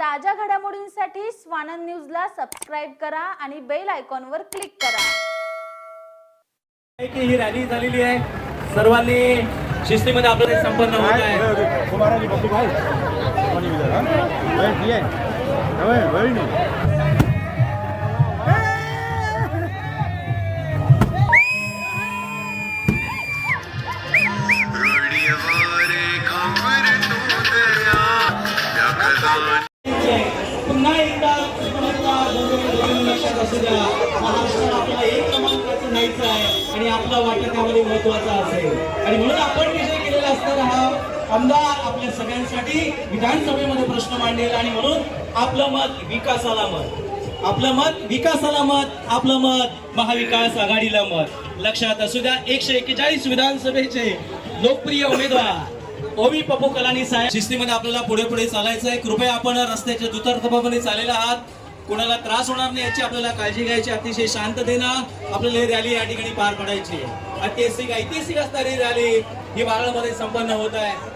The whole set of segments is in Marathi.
ताज्या घडामोडींसाठी स्वानंद न्यूजला सबस्क्राईब करा आणि बेल आयकॉनवर क्लिक करा. की ही रॅली झालेली आहे. सर्वांनी शिस्तीमध्ये आपलं ते संपन्न होत आहे. असू द्या महाराष्ट्र आपला एक क्रमांकाचं नाहीचं आहे आणि आपला वाटा त्यामध्ये महत्त्वाचा असेल. आणि म्हणून आपण विजय केलेला असणारा हा आमदार आपल्या सगळ्यांसाठी विधानसभेमध्ये प्रश्न मांडेल आणि म्हणून आपलं मत विकासाला मत. आपलं मत विकासाला मत आपलं मत महाविकास आघाडीला मत. लक्षात असू द्या एकशे एक्केचाळीस विधानसभेचे लोकप्रिय उमेदवार ओवी पप्पू कलानी साहेब. शिस्तीमध्ये आपल्याला पुढे पुढे चालायचं आहे कृपया आपण रस्त्याच्या दुतर्फपणे चाललेला आहात. कोणाला त्रास होणार नाही याची आपल्याला काळजी घ्यायची अतिशय शांततेनं आपल्याला ही रॅली या ठिकाणी पार पडायची ऐतिहासिक ऐतिहासिक असणारी रॅली ही बारामध्ये संपन्न होत आहे.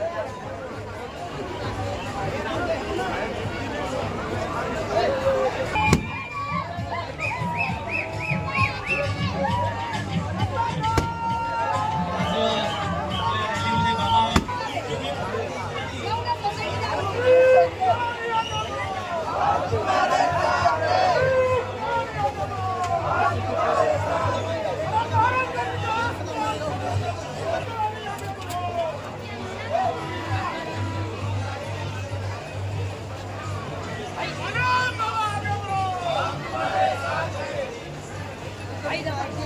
아이다.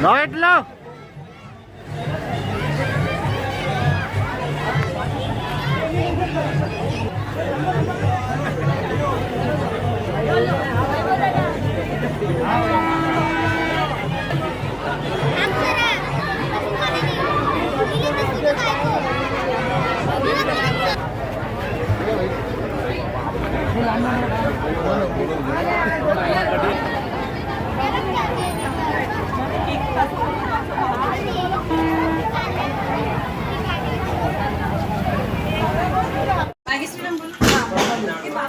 Not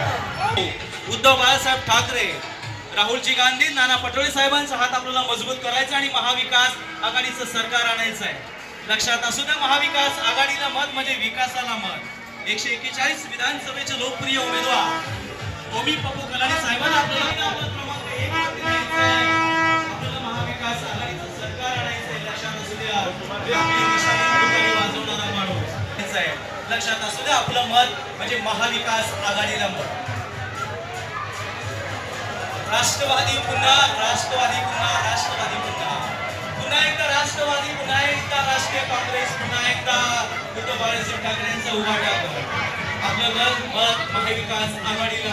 उद्धव बाळासाहेब ठाकरे राहुलजी गांधी नाना पटोले साहेबांचा हात आपल्याला मजबूत करायचा आणि महाविकास आघाडीचं सरकार आणायचं आहे. लक्षात असू द्या महाविकास आघाडीला मत म्हणजे विकासाला मत. एकशे एक्केचाळीस विधानसभेचे लोकप्रिय उमेदवार ओमी पप्पू कलानी साहेबांना आपल्याला लक्षात असू द्या आपलं मत म्हणजे महाविकास आघाडीला मत. राष्ट्रवादी पुन्हा राष्ट्रवादी पुन्हा राष्ट्रवादी पुन्हा. पुन्हा एकदा राष्ट्रवादी पुन्हा एकदा राष्ट्रीय काँग्रेस पुन्हा एकदा उद्धव बाळासाहेब ठाकरेंचा उभा टाकतो आपलं मत मत महाविकास आघाडीला